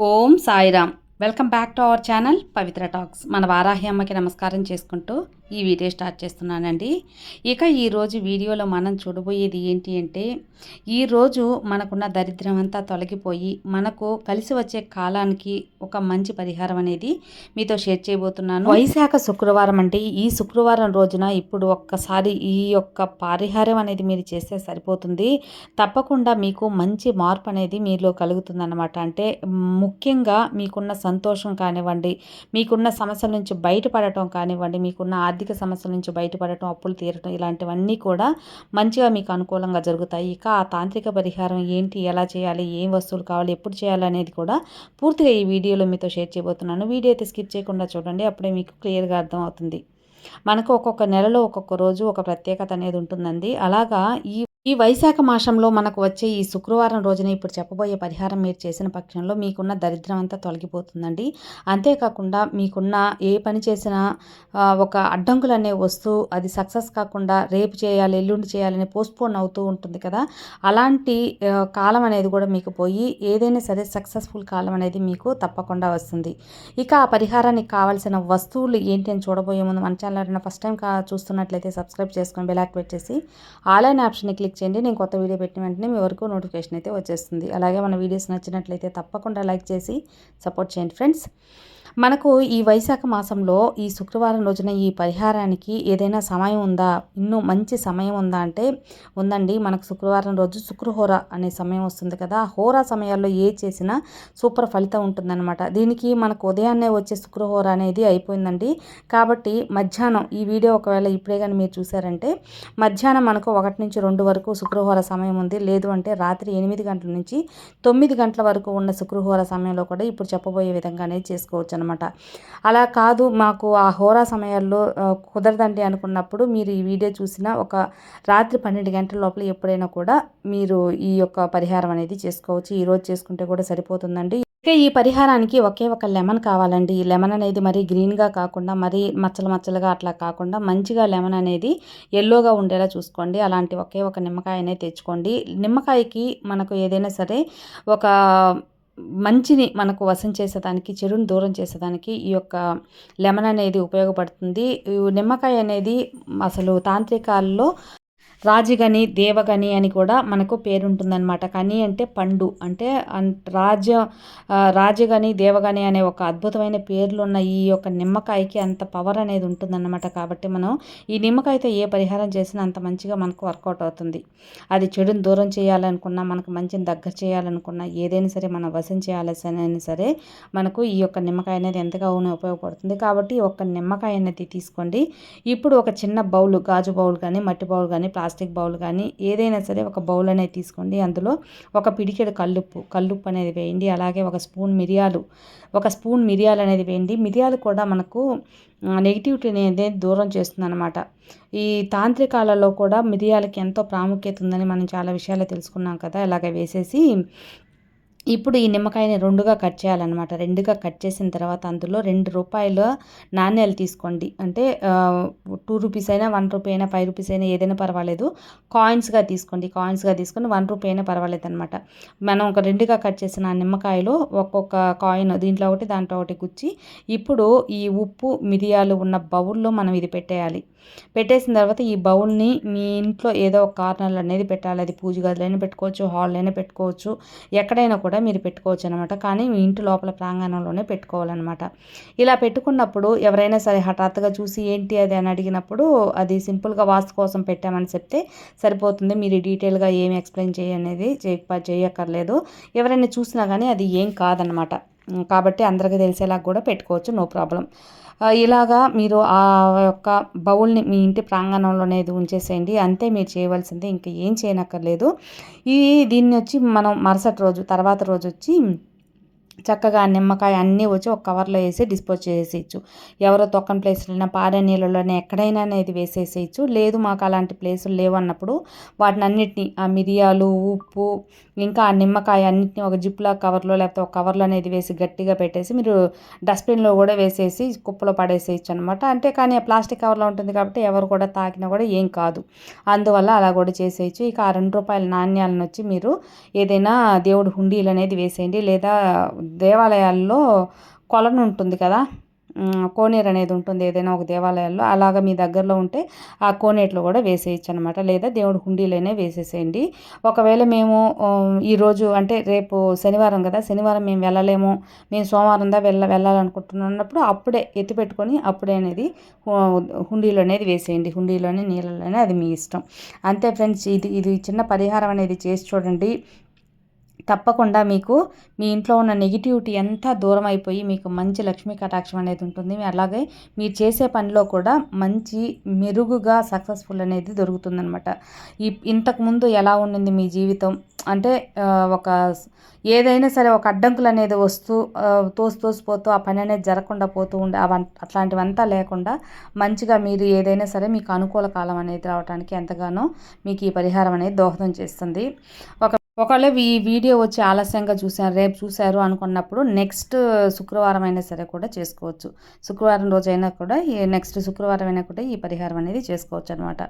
Om Sairam welcome back to our channel Pavitra talks మన వారాహి అమ్మకి నమస్కారం చేసుకుంటూ ఈ వీడియో స్టార్ట్ చేస్తున్నానండి. ఇక ఈరోజు వీడియోలో మనం చూడబోయేది ఏంటి అంటే ఈరోజు మనకున్న దరిద్రం అంతా తొలగిపోయి మనకు కలిసి వచ్చే కాలానికి ఒక మంచి పరిహారం అనేది మీతో షేర్ చేయబోతున్నాను. వైశాఖ శుక్రవారం అంటే ఈ శుక్రవారం రోజున ఇప్పుడు ఒక్కసారి ఈ యొక్క పరిహారం అనేది మీరు చేస్తే సరిపోతుంది. తప్పకుండా మీకు మంచి మార్పు అనేది మీలో కలుగుతుందన్నమాట. అంటే ముఖ్యంగా మీకున్న సంతోషం కానివ్వండి మీకున్న సమస్యల నుంచి బయటపడటం కానివ్వండి మీకున్న ఆర్థిక సమస్యల నుంచి బయటపడటం అప్పులు తీరటం ఇలాంటివన్నీ కూడా మంచిగా మీకు అనుకూలంగా జరుగుతాయి. ఇక ఆ తాంత్రిక పరిహారం ఏంటి ఎలా చేయాలి ఏం వస్తువులు కావాలి ఎప్పుడు చేయాలి అనేది కూడా పూర్తిగా ఈ వీడియోలో మీతో షేర్ చేయబోతున్నాను. వీడియో అయితే స్కిప్ చేయకుండా చూడండి అప్పుడే మీకు క్లియర్గా అర్థమవుతుంది. మనకు ఒక్కొక్క నెలలో ఒక్కొక్క రోజు ఒక ప్రత్యేకత అనేది ఉంటుందండి. అలాగా ఈ ఈ వైశాఖ మాసంలో మనకు వచ్చే ఈ శుక్రవారం రోజున ఇప్పుడు చెప్పబోయే పరిహారం మీరు చేసిన పక్షంలో మీకున్న దరిద్రం అంతా తొలగిపోతుందండి. అంతేకాకుండా మీకున్న ఏ పని చేసినా ఒక అడ్డంకులు అనే వస్తూ అది సక్సెస్ కాకుండా రేపు చేయాలి ఎల్లుండి చేయాలని పోస్ట్పోన్ అవుతూ ఉంటుంది కదా. అలాంటి కాలం అనేది కూడా మీకు పోయి ఏదైనా సరే సక్సెస్ఫుల్ కాలం అనేది మీకు తప్పకుండా వస్తుంది. ఇక ఆ పరిహారానికి కావాల్సిన వస్తువులు ఏంటి అని చూడబోయే ముందు మన ఛానల్ ఫస్ట్ టైం చూస్తున్నట్లయితే సబ్స్క్రైబ్ చేసుకొని బెల్ యాక్టివేట్ చేసి ఆన్లైన్ ఆప్షన్ని క్లిక్ క్లిక్ చేయండి నేను కొత్త వీడియో పెట్టిన వెంటనే మీ వరకు నోటిఫికేషన్ అయితే వచ్చేస్తుంది. అలాగే మన వీడియోస్ నచ్చినట్లయితే తప్పకుండా లైక్ చేసి సపోర్ట్ చేయండి ఫ్రెండ్స్. మనకు ఈ వైశాఖ మాసంలో ఈ శుక్రవారం రోజున ఈ పరిహారానికి ఏదైనా సమయం ఉందా? ఇన్నో మంచి సమయం ఉందా అంటే ఉందండి. మనకు శుక్రవారం రోజు శుక్రహోర అనే సమయం వస్తుంది కదా. హోరా సమయాల్లో ఏ చేసినా సూపర్ ఫలితం ఉంటుందన్నమాట. దీనికి మనకు ఉదయాన్నే వచ్చే శుక్రహోర అనేది అయిపోయిందండి. కాబట్టి మధ్యాహ్నం ఈ వీడియో ఒకవేళ ఇప్పుడే కానీ మీరు చూసారంటే మధ్యాహ్నం మనకు ఒకటి నుంచి రెండు వరకు శుక్రహోర సమయం ఉంది. లేదు అంటే రాత్రి ఎనిమిది గంటల నుంచి తొమ్మిది గంటల వరకు ఉన్న శుక్రహోర సమయంలో కూడా ఇప్పుడు చెప్పబోయే విధంగానే చేసుకోవచ్చు అనమాట అలా కాదు మాకు ఆ హోరా సమయాల్లో కుదరదండి అనుకున్నప్పుడు మీరు ఈ వీడియో చూసిన ఒక రాత్రి పన్నెండు గంటల లోపల ఎప్పుడైనా కూడా మీరు ఈ యొక్క పరిహారం అనేది చేసుకోవచ్చు. ఈరోజు చేసుకుంటే కూడా సరిపోతుందండి. ఇక ఈ పరిహారానికి ఒకే ఒక లెమన్ కావాలండి. ఈ లెమన్ అనేది మరీ గ్రీన్గా కాకుండా మరీ మచ్చలు మచ్చలుగా అట్లా కాకుండా మంచిగా లెమన్ అనేది ఎల్లోగా ఉండేలా చూసుకోండి. అలాంటి ఒకే ఒక నిమ్మకాయ అనేది తెచ్చుకోండి. నిమ్మకాయకి మనకు ఏదైనా సరే ఒక మంచిని మనకు వశం చేసేదానికి చెడుని దూరం చేసేదానికి ఈ యొక్క లెమన్ అనేది ఉపయోగపడుతుంది. నిమ్మకాయ అనేది అసలు తాంత్రికాల్లో రాజగని దేవగని అని కూడా మనకు పేరుంటుందన్నమాట. కని అంటే పండు. అంటే రాజ రాజగని దేవగని అనే ఒక అద్భుతమైన పేర్లు ఉన్న ఈ యొక్క నిమ్మకాయకి అంత పవర్ అనేది ఉంటుందన్నమాట. కాబట్టి మనం ఈ నిమ్మకాయతో ఏ పరిహారం చేసినా అంత మంచిగా మనకు వర్కౌట్ అవుతుంది. అది చెడుని దూరం చేయాలనుకున్నా మనకు మంచిని దగ్గర చేయాలనుకున్నా ఏదైనా సరే మనం వశం చేయాలని సరే మనకు ఈ యొక్క నిమ్మకాయ అనేది ఎంతగానో ఉపయోగపడుతుంది. కాబట్టి ఒక నిమ్మకాయ అనేది తీసుకోండి. ఇప్పుడు ఒక చిన్న బౌల్ గాజు బౌల్ కానీ మట్టి బౌల్ కానీ ప్లాస్టిక్ ప్లాస్టిక్ బౌల్ కానీ ఏదైనా సరే ఒక బౌల్ అనేది తీసుకోండి. అందులో ఒక పిడికెడు కల్లుప్పు కల్లుప్పు అనేది వేయండి. అలాగే ఒక స్పూన్ మిరియాలు ఒక స్పూన్ మిరియాలు అనేది వేయండి. మిరియాలు కూడా మనకు నెగిటివిటీ అనేది దూరం చేస్తుంది అనమాట ఈ తాంత్రికాలలో కూడా మిరియాలకి ఎంతో ప్రాముఖ్యత ఉందని మనం చాలా విషయాలు తెలుసుకున్నాం కదా. ఇలాగ వేసేసి ఇప్పుడు ఈ నిమ్మకాయని రెండుగా కట్ చేయాలన్నమాట. రెండుగా కట్ చేసిన తర్వాత అందులో రెండు రూపాయల నాణ్యాలు తీసుకోండి. అంటే టూ రూపీస్ అయినా వన్ రూపీ అయినా ఫైవ్ రూపీస్ అయినా ఏదైనా పర్వాలేదు. కాయిన్స్గా తీసుకోండి. కాయిన్స్గా తీసుకొని వన్ రూపీ అయినా పర్వాలేదు అనమాట మనం ఒక రెండుగా కట్ చేసిన నిమ్మకాయలు ఒక్కొక్క కాయిన్ దీంట్లో ఒకటి దాంట్లో ఒకటి గుచ్చి ఇప్పుడు ఈ ఉప్పు మిరియాలు ఉన్న బౌల్లో మనం ఇది పెట్టేయాలి. పెట్టేసిన తర్వాత ఈ బౌల్ని మీ ఇంట్లో ఏదో ఒక కార్నర్లు అనేది పెట్టాలి. అది పూజ గదిలోనే పెట్టుకోవచ్చు హాల్లోనే పెట్టుకోవచ్చు. ఎక్కడైనా కూడా మీరు పెట్టుకోవచ్చు అనమాట కానీ మీ ఇంటి లోపల ప్రాంగణంలోనే పెట్టుకోవాలన్నమాట ఇలా పెట్టుకున్నప్పుడు ఎవరైనా సరే హఠాత్తుగా చూసి ఏంటి అది అని అడిగినప్పుడు అది సింపుల్గా వాస్తు కోసం పెట్టామని చెప్తే సరిపోతుంది. మీరు డీటెయిల్గా ఏమి ఎక్స్ప్లెయిన్ చేయనేది చేయక్కర్లేదు. ఎవరైనా చూసినా కానీ అది ఏం కాదనమాట. కాబట్టి అందరికీ తెలిసేలా కూడా పెట్టుకోవచ్చు. No problem. ఇలాగా మీరు ఆ యొక్క బౌల్ని మీ ఇంటి ప్రాంగణంలోనే ఉంచేసేయండి. అంతే మీరు చేయవలసింది. ఇంకా ఏం చేయనక్కర్లేదు. ఈ దీన్ని వచ్చి మనం మరుసటి రోజు తర్వాత రోజు వచ్చి చక్కగా నిమ్మకాయ అన్నీ వచ్చి ఒక కవర్లో వేసి డిస్పోజ్ చేసేయచ్చు. ఎవరో తొక్కని ప్లేసులైనా పారే నీళ్ళలోనే ఎక్కడైనా అనేది వేసేసేయచ్చు. లేదు మాకు అలాంటి ప్లేసులు లేవు అన్నప్పుడు వాటిని అన్నిటిని ఆ మిరియాలు ఉప్పు ఇంకా ఆ నిమ్మకాయ అన్నిటిని ఒక జిప్లా కవర్లో లేకపోతే ఒక కవర్లో అనేది వేసి గట్టిగా పెట్టేసి మీరు డస్ట్బిన్లో కూడా వేసేసి కుప్పలో పడేసేయచ్చు అనమాట అంటే కానీ ఆ ప్లాస్టిక్ కవర్లో ఉంటుంది కాబట్టి ఎవరు కూడా తాకినా కూడా ఏం కాదు. అందువల్ల అలా కూడా చేసేయచ్చు. ఇక ఆ రెండు రూపాయల నాణ్యాలను వచ్చి మీరు ఏదైనా దేవుడు హుండీలు అనేది వేసేయండి. లేదా దేవాలయాల్లో కొలను ఉంటుంది కదా? కోనేరు అనేది ఉంటుంది ఏదైనా ఒక దేవాలయాల్లో. అలాగ మీ దగ్గరలో ఉంటే ఆ కోనేట్లో కూడా వేసేయచ్చు అనమాట లేదా దేవుడి హుండీలోనే వేసేసేయండి. ఒకవేళ మేము ఈరోజు అంటే రేపు శనివారం కదా శనివారం మేము వెళ్ళలేము. మేము సోమవారం దా వెళ్ళ వెళ్ళాలనుకుంటున్నప్పుడు అప్పుడే ఎత్తి పెట్టుకొని అప్పుడే అనేది హుండీలోనేది అనేది వేసేయండి. హుండీలోనే నీళ్ళలోనే అది మీ ఇష్టం. అంతే ఫ్రెండ్స్ ఇది ఇది చిన్న పరిహారం అనేది చేసి చూడండి. తప్పకుండా మీకు మీ ఇంట్లో ఉన్న నెగిటివిటీ అంతా దూరం అయిపోయి మీకు మంచి లక్ష్మీ కటాక్షం అనేది ఉంటుంది. అలాగే మీరు చేసే పనిలో కూడా మంచి మెరుగుగా సక్సెస్ఫుల్ అనేది దొరుకుతుందనమాట ఈ ఇంతకుముందు ఎలా ఉండింది మీ జీవితం? అంటే ఒక ఏదైనా సరే ఒక అడ్డంకులు అనేది వస్తూ తోసి తోసిపోతూ ఆ పని అనేది జరగకుండా పోతూ ఉండే అవ అట్లాంటివంతా లేకుండా మంచిగా మీరు ఏదైనా సరే మీకు అనుకూల కాలం అనేది రావడానికి ఎంతగానో మీకు ఈ పరిహారం అనేది దోహదం చేస్తుంది. ఒక ఒకవేళ ఈ వీడియో వచ్చి ఆలస్యంగా చూసారు రేపు చూశారు అనుకున్నప్పుడు నెక్స్ట్ శుక్రవారం అయినా సరే కూడా చేసుకోవచ్చు. శుక్రవారం రోజైనా కూడా ఈ నెక్స్ట్ శుక్రవారం అయినా కూడా ఈ పరిహారం అనేది చేసుకోవచ్చు అనమాట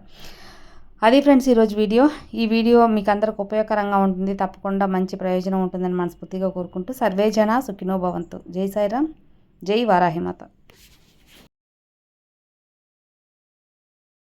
అది ఫ్రెండ్స్ ఈరోజు వీడియో. ఈ వీడియో మీకు అందరికి ఉపయోగకరంగా ఉంటుంది తప్పకుండా మంచి ప్రయోజనం ఉంటుందని మనస్ఫూర్తిగా కోరుకుంటూ సర్వేజన సుఖినో భవంతు. జై సాయిరామ్ జై వారాహిమాత.